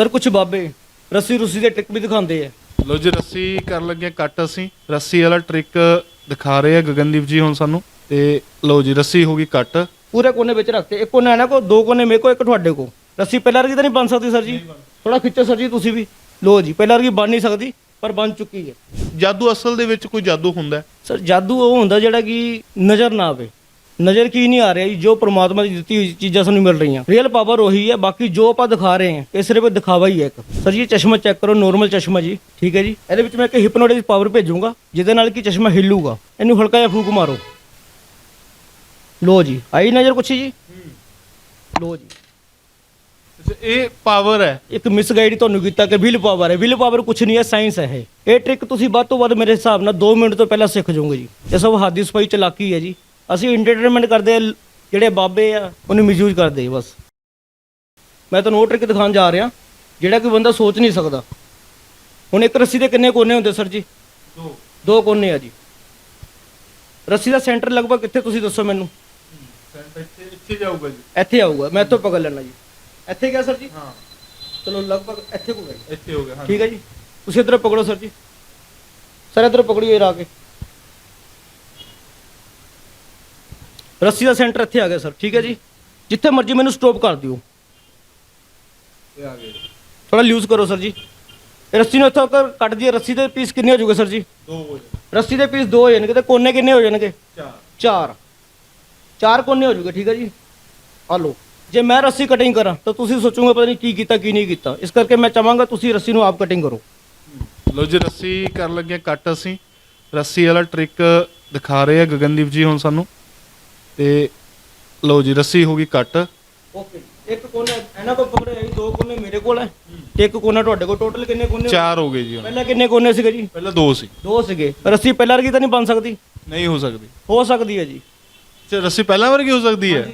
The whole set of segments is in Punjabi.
ਸਰ ਕੁਝ ਬਾਬੇ ਰੱਸੀ ਰੁੱਸੀ ਦੇ ਟ੍ਰਿਕ ਵੀ ਦਿਖਾਉਂਦੇ ਆ। ਲੋ ਜੀ ਰੱਸੀ ਕਰਨ ਲੱਗੇ ਕੱਟ ਅਸੀਂ। ਰੱਸੀ ਵਾਲਾ ਟ੍ਰਿਕ ਦਿਖਾ ਰਹੇ ਆ ਗਗਨਦੀਪ ਜੀ ਹੁਣ ਸਾਨੂੰ। ਤੇ ਲੋ ਜੀ ਰੱਸੀ ਹੋ ਗਈ ਕੱਟ। ਪੂਰੇ ਕੋਨੇ ਵਿੱਚ ਰੱਖਤੇ। ਇੱਕ ਕੋਨਾ ਇਹਨਾਂ ਕੋ ਦੋ ਕੋਨੇ ਮੇਰੇ ਕੋ ਇੱਕ ਤੁਹਾਡੇ ਕੋ। ਰੱਸੀ ਪਹਿਲਾਂ ਵਰਗੀ ਤਾਂ ਨਹੀਂ ਬਣ ਸਕਦੀ ਸਰ ਜੀ। ਥੋੜਾ ਖਿੱਚੋ ਸਰ ਜੀ ਤੁਸੀਂ ਵੀ। ਲੋ ਜੀ ਪਹਿਲਾਂ ਵਰਗੀ ਬਣ ਨਹੀਂ ਸਕਦੀ ਪਰ ਬਣ ਚੁੱਕੀ ਹੈ। ਜਾਦੂ ਅਸਲ ਦੇ ਵਿੱਚ ਕੋਈ ਜਾਦੂ ਹੁੰਦਾ ਹੈ। ਸਰ ਜਾਦੂ ਉਹ ਹੁੰਦਾ ਜਿਹੜਾ ਕਿ ਨਜ਼ਰ ਨਾ ਆਵੇ। ਨਜ਼ਰ ਕੀ ਨਹੀਂ ਆ ਰਿਹਾ ਜੀ ਜੋ ਪ੍ਰਮਾਤਮਾ ਦੀ ਦਿੱਤੀ ਹੋਈ ਚੀਜ਼ਾਂ ਸਾਨੂੰ ਮਿਲ ਰਹੀਆਂ। ਰੀਅਲ ਪਾਵਰ ਉਹੀ ਹੈ ਬਾਕੀ ਜੋ ਆਪਾਂ ਦਿਖਾ ਰਹੇ ਹਾਂ ਇਹ ਸਿਰਫ ਦਿਖਾਵਾ ਹੀ ਹੈ ਇੱਕ। ਸਰ ਜੀ ਚਸ਼ਮਾ ਚੈੱਕ ਕਰੋ ਨੋਰਮਲ ਚਸ਼ਮਾ ਜੀ ਠੀਕ ਹੈ ਜੀ? ਇਹਦੇ ਵਿੱਚ ਮੈਂ ਇੱਕ ਹਿਪਨੋਟਿਕ ਪਾਵਰ ਭੇਜੂੰਗਾ ਜਿਹਦੇ ਨਾਲ ਕਿ ਚਸ਼ਮਾ ਹਿੱਲੂਗਾ। ਇਹਨੂੰ ਹਲਕਾ ਜਿਹਾ ਫੂਕ ਮਾਰੋ। ਲੋ ਜੀ ਆਈ ਨਜ਼ਰ ਕੁਛ ਜੀ? ਲੋ ਜੀ। ਇਹ ਪਾਵਰ ਹੈ। ਇੱਕ ਮਿਸਗਾਈਡ ਤੁਹਾਨੂੰ ਕੀਤਾ ਕਿ ਵਿਲ ਪਾਵਰ ਹੈ। ਵਿਲ ਪਾਵਰ ਕੁਛ ਨਹੀਂ ਹੈ ਸਾਇੰਸ ਹੈ ਇਹ। ਇਹ ਟ੍ਰਿਕ ਤੁਸੀਂ ਵੱਧ ਤੋਂ ਵੱਧ ਮੇਰੇ ਹਿਸਾਬ ਨਾਲ 2 ਮਿੰਟ ਤੋਂ ਪਹਿਲਾਂ ਸਿੱਖ ਜਾਓਗੇ ਜੀ। ਇਹ ਸਭ ਹਾਦੀ ਸਫ਼ਾਈ ਚਲਾਕੀ ਹੈ ਜੀ। ਅਸੀਂ ਐਂਟਰਟੇਨਮੈਂਟ ਕਰਦੇ ਜਿਹੜੇ ਬਾਬੇ ਆ ਉਹਨੂੰ ਮਿਸਯੂਜ਼ ਕਰਦੇ ਬਸ। ਮੈਂ ਤੁਹਾਨੂੰ ਉਹ ਟ੍ਰਿਕ ਦਿਖਾਉਣ ਜਾ ਰਿਹਾ ਜਿਹੜਾ ਕੋਈ ਬੰਦਾ ਸੋਚ ਨਹੀਂ ਸਕਦਾ। ਹੁਣ ਇੱਕ ਰੱਸੀ ਦੇ ਕਿੰਨੇ ਕੋਨੇ ਹੁੰਦੇ ਸਰ ਜੀ? ਦੋ। ਦੋ ਕੋਨੇ ਆ ਜੀ। ਰੱਸੀ ਦਾ ਸੈਂਟਰ ਲਗਭਗ ਕਿੱਥੇ ਤੁਸੀਂ ਦੱਸੋ ਮੈਨੂੰ। ਇੱਥੇ ਇੱਥੇ ਜਾਊਗਾ ਜੀ। ਇੱਥੇ ਆਊਗਾ ਮੈਂ ਇੱਥੋਂ ਪਕੜ ਲੈਣਾ ਜੀ। ਇੱਥੇ ਗਿਆ ਸਰ ਜੀ? ਹਾਂ। ਚਲੋ ਲਗਭਗ ਇੱਥੇ ਕੋ ਗਏ ਇੱਥੇ ਹੋ ਗਿਆ ਹਾਂ। ਠੀਕ ਹੈ ਜੀ। ਤੁਸੀਂ ਇਧਰ ਪਕੜੋ ਸਰ ਜੀ। ਸਰ ਇਧਰ ਪਕੜੀਓ ਇਹ ਰਾ ਕੇ। ਰੱਸੀ ਦਾ ਸੈਂਟਰ ਇੱਥੇ ਆ ਗਿਆ ਸਰ। ਠੀਕ ਹੈ ਜੀ? ਜਿੱਥੇ ਮਰਜ਼ੀ ਮੈਨੂੰ ਸਟਾਪ ਕਰ ਦਿਓ। ਇਹ ਆ ਗਏ ਥੋੜਾ ਲੂਜ਼ ਕਰੋ ਸਰ ਜੀ। ਇਹ ਰੱਸੀ ਨੂੰ ਇੱਥੋਂ ਕਰ ਕੱਟ ਦਈਏ। ਰੱਸੀ ਦੇ ਪੀਸ ਕਿੰਨੇ ਹੋ ਜੂਗੇ ਸਰ ਜੀ? ਦੋ ਹੋ ਗਏ ਰੱਸੀ ਦੇ ਪੀਸ ਦੋ ਹੋ ਜਾਣਗੇ ਤੇ ਕੋਨੇ ਕਿੰਨੇ ਹੋ ਜਾਣਗੇ? ਚਾਰ। ਚਾਰ। ਚਾਰ ਕੋਨੇ ਹੋ ਜੂਗੇ ਠੀਕ ਹੈ ਜੀ? ਆ ਲਓ। ਜੇ ਮੈਂ ਰੱਸੀ ਕਟਿੰਗ ਕਰਾਂ ਤਾਂ ਤੁਸੀਂ ਸੋਚੋਗੇ ਪਤਾ ਨਹੀਂ ਕੀ ਕੀਤਾ ਕੀ ਨਹੀਂ ਕੀਤਾ। ਇਸ ਕਰਕੇ ਮੈਂ ਚਾਹਾਂਗਾ ਤੁਸੀਂ ਰੱਸੀ ਨੂੰ ਆਪ ਕਟਿੰਗ ਕਰੋ। ਲੋ ਜੀ ਰੱਸੀ ਕਰਨ ਲੱਗੇ ਕੱਟ ਅਸੀਂ। ਰੱਸੀ ਵਾਲਾ ਟ੍ਰਿਕ ਦਿਖਾ ਰਹੇ ਆ ਗਗਨਦੀਪ ਜੀ ਹੁਣ ਸਾਨੂੰ। ਤੇ ਲੋ ਜੀ ਰੱਸੀ ਹੋ ਗਈ ਕੱਟ। ਓਕੇ ਇੱਕ ਕੋਨਾ ਇਹਨਾਂ ਕੋਲ ਪਕੜੇ ਆਈ ਦੋ ਕੋਨੇ ਮੇਰੇ ਕੋਲ ਹੈ ਤੇ ਇੱਕ ਕੋਨਾ ਤੁਹਾਡੇ ਕੋਲ। ਟੋਟਲ ਕਿੰਨੇ ਕੋਨੇ ਚਾਰ ਹੋ ਗਏ ਜੀ ਹੁਣ। ਪਹਿਲਾਂ ਕਿੰਨੇ ਕੋਨੇ ਸੀਗੇ ਜੀ? ਪਹਿਲਾਂ ਦੋ ਸੀ। ਦੋ ਸੀਗੇ। ਰੱਸੀ ਪਹਿਲਾਂ ਵਰਗੀ ਤਾਂ ਨਹੀਂ ਬਣ ਸਕਦੀ? ਨਹੀਂ ਹੋ ਸਕਦੀ। ਹੋ ਸਕਦੀ ਹੈ ਜੀ। ਤੇ ਰੱਸੀ ਪਹਿਲਾਂ ਵਰਗੀ ਹੋ ਸਕਦੀ ਹੈ?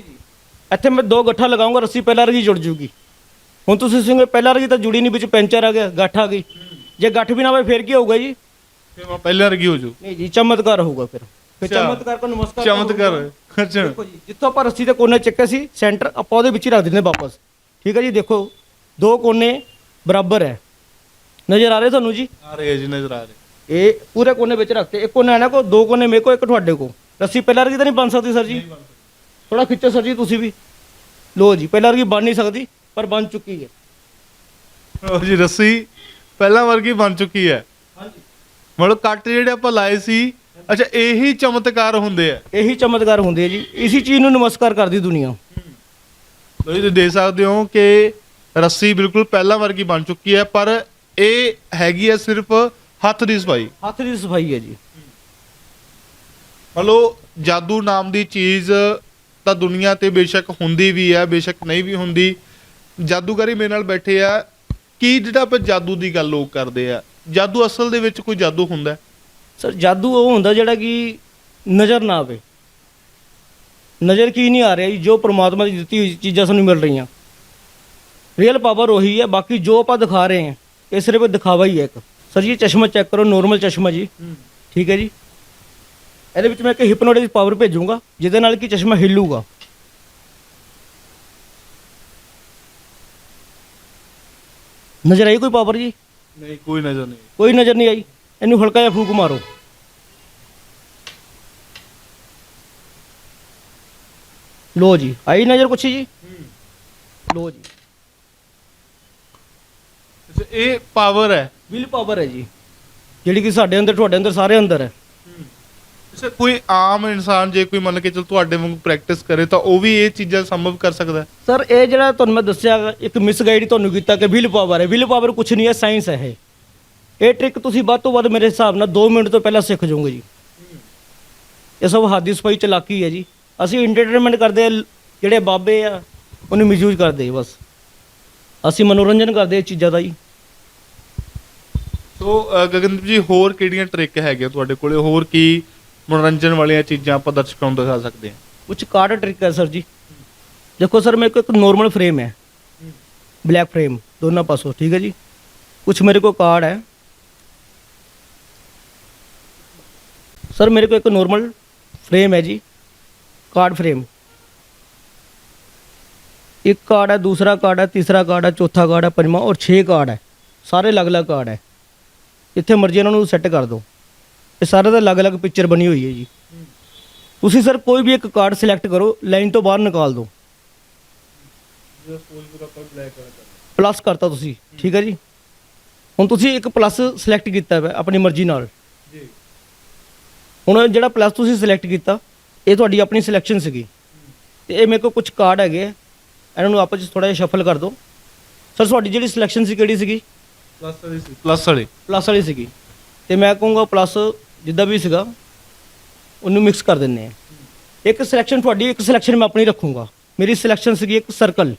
ਇੱਥੇ ਮੈਂ ਦੋ ਗੱਠਾ ਲਗਾਉਂਗਾ ਰੱਸੀ ਪਹਿਲਾਂ ਵਰਗੀ ਜੁੜ ਜੂਗੀ। ਹੁਣ ਤੁਸੀਂ ਸੁਣਗੇ ਪਹਿਲਾਂ ਵਰਗੀ ਤਾਂ ਜੁੜੀ ਨਹੀਂ ਵਿੱਚ ਪੈਂਚਰ ਆ ਗਿਆ ਗੱਠ ਆ ਗਈ। ਜੇ ਗੱਠ ਵੀ ਨਾ ਹੋਵੇ ਫਿਰ ਕੀ ਹੋਊਗਾ ਜੀ? ਫਿਰ ਮੈਂ ਪਹਿਲਾਂ ਵਰਗੀ ਹੋ ਜੂ। ਨਹੀਂ ਜੀ ਚਮਤਕਾਰ ਹੋਊਗਾ ਫਿਰ। ਫਿਰ। ਚਮਤਕਾਰ ਕੋ ਨਮਸਕਾਰ ਚਮਤਕਾਰ। ਅੱਛਾ ਦੇਖੋ ਜੀ ਜਿੱਥੋਂ ਆਪਾਂ ਰੱਸੀ ਦੇ ਕੋਨੇ ਚੱਕੇ ਸੀ ਸੈਂਟਰ ਆਪਾਂ ਉਹਦੇ ਵਿੱਚ ਹੀ ਰੱਖ ਦਿੰਦੇ ਵਾਪਸ। ਠੀਕ ਹੈ ਜੀ ਦੇਖੋ ਦੋ ਕੋਨੇ ਬਰਾਬਰ ਹੈ। ਨਜ਼ਰ ਆ ਰਹੇ ਤੁਹਾਨੂੰ ਜੀ? ਆ ਰਹੇ ਜੀ ਨਜ਼ਰ ਆ ਰਹੇ। ਇਹ ਪੂਰੇ ਕੋਨੇ ਵਿੱਚ ਰੱਖਤੇ ਇੱਕ ਕੋਨਾ ਇਹਨਾਂ ਕੋ ਦੋ ਕੋਨੇ ਮੇਰੇ ਕੋ ਇੱਕ ਤੁਹਾਡੇ ਕੋ। ਰੱਸੀ ਪਹਿਲਾਂ ਵਰਗੀ ਤਾਂ ਨਹੀਂ ਬਣ ਸਕਦੀ ਸਰ ਜੀ? ਥੋੜਾ ਖਿੱਚੋ ਸਰ ਜੀ ਤੁਸੀਂ ਵੀ। ਲੋ ਜੀ ਪਹਿਲਾਂ ਵਰਗੀ ਬਣ ਨਹੀਂ ਸਕਦੀ ਪਰ ਬਣ ਚੁੱਕੀ ਹੈ। ਲਓ ਜੀ ਰੱਸੀ ਪਹਿਲਾਂ ਵਰਗੀ ਬਣ ਚੁੱਕੀ ਹੈ। ਹਾਂਜੀ। ਮਤਲਬ ਕੱਟ ਜਿਹੜੇ ਆਪਾਂ ਲਾਏ ਸੀ ਅੱਛਾ ਇਹੀ ਚਮਤਕਾਰ ਹੁੰਦੇ ਆ। ਇਹੀ ਚਮਤਕਾਰ ਹੁੰਦੇ ਆ ਜੀ। ਇਸੇ ਚੀਜ਼ ਨੂੰ ਨਮਸਕਾਰ ਕਰਦੀ ਦੁਨੀਆ। ਤੁਸੀਂ ਦੇਖ ਸਕਦੇ ਹੋ ਕਿ ਰੱਸੀ ਬਿਲਕੁਲ ਪਹਿਲਾਂ ਵਰਗੀ ਬਣ ਚੁੱਕੀ ਹੈ ਪਰ ਇਹ ਹੈਗੀ ਹੈ ਸਿਰਫ ਹੱਥ ਦੀ ਸਫ਼ਾਈ। ਹੱਥ ਦੀ ਸਫ਼ਾਈ ਹੈ ਜੀ। ਮਤਲਬ ਜਾਦੂ ਨਾਮ ਦੀ ਚੀਜ਼ ਤਾਂ ਦੁਨੀਆ ਤੇ ਬੇਸ਼ੱਕ ਹੁੰਦੀ ਵੀ ਹੈ ਬੇਸ਼ੱਕ ਨਹੀਂ ਵੀ ਹੁੰਦੀ। ਜਾਦੂਗਰੀ ਮੇਰੇ ਨਾਲ ਬੈਠੇ ਆ। ਕੀ ਜਿਹੜਾ ਆਪਾਂ ਜਾਦੂ ਦੀ ਗੱਲ ਲੋਕ ਕਰਦੇ ਆ? ਜਾਦੂ ਅਸਲ ਦੇ ਵਿੱਚ ਕੋਈ ਜਾਦੂ ਹੁੰਦਾ ਹੈ? ਸਰ ਜਾਦੂ ਉਹ ਹੁੰਦਾ ਜਿਹੜਾ ਕਿ ਨਜ਼ਰ ਨਾ ਆਵੇ। ਨਜ਼ਰ ਕੀ ਨਹੀਂ ਆ ਰਿਹਾ ਜੀ ਜੋ ਪ੍ਰਮਾਤਮਾ ਦੀ ਦਿੱਤੀ ਹੋਈ ਚੀਜ਼ਾਂ ਸਾਨੂੰ ਮਿਲ ਰਹੀਆਂ। ਰੀਅਲ ਪਾਵਰ ਉਹੀ ਹੈ ਬਾਕੀ ਜੋ ਆਪਾਂ ਦਿਖਾ ਰਹੇ ਹਾਂ ਇਹ ਸਿਰਫ ਦਿਖਾਵਾ ਹੀ ਹੈ ਇੱਕ। ਸਰ ਜੀ ਇਹ ਚਸ਼ਮਾ ਚੈੱਕ ਕਰੋ ਨੋਰਮਲ ਚਸ਼ਮਾ ਜੀ। ਠੀਕ ਹੈ ਜੀ। ਇਹਦੇ ਵਿੱਚ ਮੈਂ ਇੱਕ ਹਿਪਨੋਟਿਕ ਪਾਵਰ ਭੇਜੂੰਗਾ ਜਿਹਦੇ ਨਾਲ ਕਿ ਚਸ਼ਮਾ ਹਿੱਲੂਗਾ। ਨਜ਼ਰ ਆਈ ਕੋਈ ਪਾਵਰ ਜੀ? ਨਹੀਂ ਕੋਈ ਨਜ਼ਰ ਨਹੀਂ ਕੋਈ ਨਜ਼ਰ ਨਹੀਂ ਆਈ? ਇਹਨੂੰ ਹਲਕਾ ਜਿਹਾ ਫੂਕ ਮਾਰੋ। ਲੋ ਜੀ ਆਈ ਨਜ਼ਰ ਕੁਛ ਜੀ? ਲੋ ਜੀ। ਅੱਛਾ, ਇਹ ਪਾਵਰ ਹੈ। ਵਿਲ ਪਾਵਰ ਹੈ ਜੀ। ਜਿਹੜੀ ਕਿ ਸਾਡੇ ਅੰਦਰ ਤੁਹਾਡੇ ਅੰਦਰ ਸਾਰੇ ਅੰਦਰ ਹੈ। ਅੱਛਾ ਕੋਈ ਆਮ ਇਨਸਾਨ ਜੇ ਕੋਈ ਮੰਨ ਕੇ ਚਲ ਤੁਹਾਡੇ ਵਾਂਗੂ ਪ੍ਰੈਕਟਿਸ ਕਰੇ ਤਾਂ ਉਹ ਵੀ ਇਹ ਚੀਜ਼ਾਂ ਸੰਭਵ ਕਰ ਸਕਦਾ ਹੈ? ਸਰ ਇਹ ਜਿਹੜਾ ਤੁਹਾਨੂੰ ਮੈਂ ਦੱਸਿਆ ਇੱਕ ਮਿਸਗਾਈਡ ਤੁਹਾਨੂੰ ਕੀਤਾ ਕਿ ਵਿਲ ਪਾਵਰ ਹੈ। ਵਿਲ ਪਾਵਰ ਕੁਛ ਨਹੀਂ ਹੈ ਸਾਇੰਸ ਹੈ ਇਹ। ਇਹ ਟ੍ਰਿਕ ਤੁਸੀਂ ਵੱਧ ਤੋਂ ਵੱਧ ਮੇਰੇ ਹਿਸਾਬ ਨਾਲ 2 ਮਿੰਟ ਤੋਂ ਪਹਿਲਾਂ ਸਿੱਖ ਜਾਓਗੇ ਜੀ। ਇਹ ਸਭ ਹਾਦੀ ਸਫ਼ਾਈ ਚਲਾਕੀ ਹੈ ਜੀ। ਅਸੀਂ ਐਂਟਰਟੇਨਮੈਂਟ ਕਰਦੇ ਜਿਹੜੇ ਬਾਬੇ ਆ ਉਹਨੂੰ ਮਿਸਯੂਜ਼ ਕਰਦੇ ਬਸ। ਅਸੀਂ ਮਨੋਰੰਜਨ ਕਰਦੇ ਇਹ ਚੀਜ਼ਾਂ ਦਾ ਜੀ। ਸੋ ਅ, ਗਗਨਦੀਪ ਜੀ ਹੋਰ ਕਿਹੜੀਆਂ ਟ੍ਰਿਕ ਹੈਗੇ ਤੁਹਾਡੇ ਕੋਲੇ? ਹੋਰ ਕੀ ਮਨੋਰੰਜਨ ਵਾਲੀਆਂ ਚੀਜ਼ਾਂ ਆਪਾਂ ਦਰਸ਼ਕਾਂ ਨੂੰ ਦਿਖਾ ਸਕਦੇ ਹਾਂ? ਕੁਝ ਕਾਰਡ ਟ੍ਰਿਕ ਹੈ ਸਰ ਜੀ। ਦੇਖੋ ਸਰ ਮੇਰੇ ਕੋਲ ਇੱਕ ਨੋਰਮਲ ਫਰੇਮ ਹੈ। ਬਲੈਕ ਫਰੇਮ ਦੋਨਾਂ ਪਾਸੋਂ ਠੀਕ ਹੈ ਜੀ। ਕੁਝ ਮੇਰੇ ਕੋਲ ਕਾਰਡ ਹੈ। ਸਰ, ਮੇਰੇ ਕੋਲ ਇੱਕ ਨੋਰਮਲ ਫਰੇਮ ਹੈ ਜੀ। ਕਾਰਡ ਫਰੇਮ ਇੱਕ ਕਾਰਡ ਹੈ, ਦੂਸਰਾ ਕਾਰਡ ਹੈ, ਤੀਸਰਾ ਕਾਰਡ ਹੈ, ਚੌਥਾ ਕਾਰਡ ਹੈ, ਪੰਜਵਾਂ ਔਰ 6 ਕਾਰਡ ਹੈ। ਸਾਰੇ ਅਲੱਗ-ਅਲੱਗ ਕਾਰਡ ਹੈ। ਜਿੱਥੇ ਮਰਜ਼ੀ ਇਹਨਾਂ ਨੂੰ ਸੈੱਟ ਕਰ ਦਿਓ। ਇਹ ਸਾਰੇ ਦਾ ਅਲੱਗ-ਅਲੱਗ ਪਿਕਚਰ ਬਣੀ ਹੋਈ ਹੈ ਜੀ। ਤੁਸੀਂ ਸਰ, ਕੋਈ ਵੀ ਇੱਕ ਕਾਰਡ ਸਿਲੈਕਟ ਕਰੋ ਲਾਈਨ ਤੋਂ ਬਾਹਰ ਨਿਕਾਲ ਦਿਓ। ਪਲੱਸ ਕਰਤਾ ਤੁਸੀਂ। ਠੀਕ ਹੈ ਜੀ। ਹੁਣ ਤੁਸੀਂ ਇੱਕ ਪਲੱਸ ਸਿਲੈਕਟ ਕੀਤਾ ਹੈ, ਆਪਣੀ ਮਰਜ਼ੀ ਨਾਲ। ਜੀ। ਹੁਣ ਜਿਹੜਾ ਪਲੱਸ ਤੁਸੀਂ ਸਿਲੈਕਟ ਕੀਤਾ ਇਹ ਤੁਹਾਡੀ ਆਪਣੀ ਸਿਲੈਕਸ਼ਨ ਸੀਗੀ। ਤੇ ਇਹ ਮੇਰੇ ਕੋਲ ਕੁਝ ਕਾਰਡ ਹੈਗੇ ਆ। ਇਹਨਾਂ ਨੂੰ ਆਪਸ ਵਿੱਚ ਥੋੜਾ ਜਿਹਾ ਸ਼ਫਲ ਕਰ ਦਿਓ। ਸਰ ਤੁਹਾਡੀ ਜਿਹੜੀ ਸਿਲੈਕਸ਼ਨ ਸੀ ਕਿਹੜੀ ਸੀਗੀ? ਪਲੱਸ ਵਾਲੀ ਸੀ। ਪਲੱਸ ਵਾਲੀ। ਪਲੱਸ ਵਾਲੀ ਸੀਗੀ। ਤੇ ਮੈਂ ਕਹੂੰਗਾ ਪਲੱਸ ਜਿੱਦਾਂ ਵੀ ਸੀਗਾ ਉਹਨੂੰ ਮਿਕਸ ਕਰ ਦਿੰਨੇ ਆ। ਇੱਕ ਸਿਲੈਕਸ਼ਨ ਤੁਹਾਡੀ ਇੱਕ ਸਿਲੈਕਸ਼ਨ ਮੈਂ ਆਪਣੀ ਰੱਖੂੰਗਾ। ਮੇਰੀ ਸਿਲੈਕਸ਼ਨ ਸੀਗੀ ਇੱਕ ਸਰਕਲ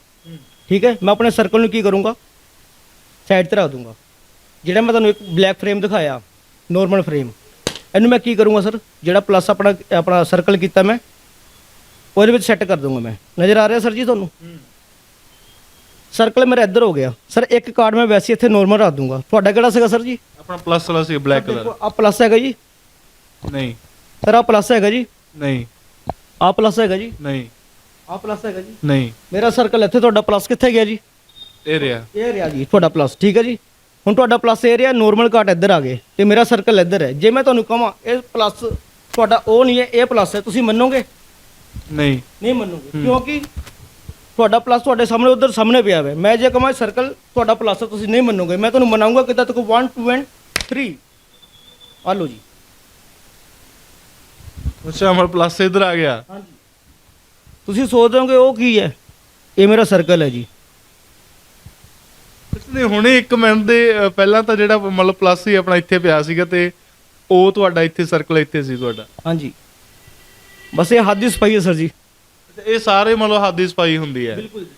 ਠੀਕ ਹੈ? ਮੈਂ ਆਪਣੇ ਸਰਕਲ ਨੂੰ ਕੀ ਕਰੂੰਗਾ? ਸਾਈਡ ਤੇ ਰੱਖ ਦੂੰਗਾ। ਜਿਹੜਾ ਮੈਂ ਤੁਹਾਨੂੰ ਇੱਕ ਬਲੈਕ ਫਰੇਮ ਦਿਖਾਇਆ ਨੋਰਮਲ ਫਰੇਮ ਇਹਨੂੰ ਮੈਂ ਕੀ ਕਰੂੰਗਾ ਸਰ? ਜਿਹੜਾ ਪਲੱਸ ਆਪਣਾ ਆਪਣਾ ਸਰਕਲ ਕੀਤਾ ਮੈਂ ਉਹਦੇ ਵਿੱਚ ਸੈੱਟ ਕਰ ਦੂੰਗਾ ਮੈਂ। ਨਜ਼ਰ ਆ ਰਿਹਾ ਸਰ ਜੀ ਤੁਹਾਨੂੰ? ਸਰਕਲ ਮੇਰਾ ਇੱਧਰ ਹੋ ਗਿਆ। ਸਰ ਇੱਕ ਕਾਰਡ ਮੈਂ ਵੈਸੇ ਇੱਥੇ ਨੋਰਮਲ ਰੱਖ ਦੂੰਗਾ। ਤੁਹਾਡਾ ਕਿਹੜਾ ਸੀਗਾ ਸਰ ਜੀ? ਆਪਣਾ ਪਲੱਸ ਵਾਲਾ ਸੀ ਬਲੈਕ ਕਲਰ ਆ ਪਲੱਸ ਹੈਗਾ ਜੀ। ਨਹੀਂ। ਸਰ ਆ ਪਲੱਸ ਹੈਗਾ ਜੀ। ਨਹੀਂ। ਆ ਪਲੱਸ ਹੈਗਾ ਜੀ। ਨਹੀਂ। ਆ ਪਲੱਸ ਹੈਗਾ ਜੀ। ਨਹੀਂ। ਮੇਰਾ ਸਰਕਲ ਇੱਥੇ ਤੁਹਾਡਾ ਪਲੱਸ ਕਿੱਥੇ ਗਿਆ ਜੀ? ਇਹ ਰਿਹਾ। ਇਹ ਰਿਹਾ ਜੀ ਤੁਹਾਡਾ ਪਲੱਸ ਠੀਕ ਹੈ ਜੀ? ਹੁਣ ਤੁਹਾਡਾ ਪਲੱਸ ਰਿਹਾ ਨੋਰਮਲ ਕਾਟ ਇੱਧਰ ਆ ਗਏ ਤੇ ਮੇਰਾ ਸਰਕਲ ਇੱਧਰ ਹੈ। ਜੇ ਮੈਂ ਤੁਹਾਨੂੰ ਕਹਾਂ ਇਹ ਪਲੱਸ ਤੁਹਾਡਾ ਉਹ ਨਹੀਂ ਹੈ ਇਹ ਪਲੱਸ ਹੈ। ਤੁਸੀਂ ਮੰਨੋਗੇ? ਨਹੀਂ। ਨਹੀਂ ਮੰਨੋਗੇ। ਕਿਉਂਕਿ ਤੁਹਾਡਾ ਪਲੱਸ ਤੁਹਾਡੇ ਸਾਹਮਣੇ ਉਧਰ ਸਾਹਮਣੇ ਪਿਆ ਹੋਇਆ। ਮੈਂ ਜੇ ਕਹਾਂ ਸਰਕਲ ਤੁਹਾਡਾ ਪਲੱਸ ਹੈ ਤੁਸੀਂ ਨਹੀਂ ਮੰਨੋਗੇ। ਮੈਂ ਤੁਹਾਨੂੰ ਮਨਾਉਂਗਾ ਕਿਦਾਂ? ਤੱਕ 1 2 ਐਂਡ 3 ਆ ਲਓ ਜੀ। ਅੱਛਾ ਹਮਾਰਾ ਪਲੱਸ ਇਧਰ ਆ ਗਿਆ। ਹਾਂਜੀ। ਤੁਸੀਂ ਸੋਚਦੇ ਹੋਗੇ ਉਹ ਕੀ ਹੈ? ਇਹ ਮੇਰਾ ਸਰਕਲ ਹੈ ਜੀ। ਨਹੀਂ ਹੁਣੇ 1 ਮਿੰਟ ਦੇ ਅ, ਪਹਿਲਾਂ ਤਾਂ ਜਿਹੜਾ ਮਤਲਬ ਪਲੱਸ ਹੀ ਆਪਣਾ ਇੱਥੇ ਪਿਆ ਸੀਗਾ ਤੇ ਉਹ ਤੁਹਾਡਾ ਇੱਥੇ ਸਰਕਲ ਇੱਥੇ ਸੀ ਤੁਹਾਡਾ। ਹਾਂਜੀ। ਬਸ ਇਹ ਹੱਦ ਦੀ ਸਫ਼ਾਈ ਹੈ ਸਰ ਜੀ। ਤੇ ਇਹ ਸਾਰੇ ਮਤਲਬ ਹੱਦ ਦੀ ਸਫ਼ਾਈ ਹੁੰਦੀ ਹੈ। ਬਿਲਕੁਲ।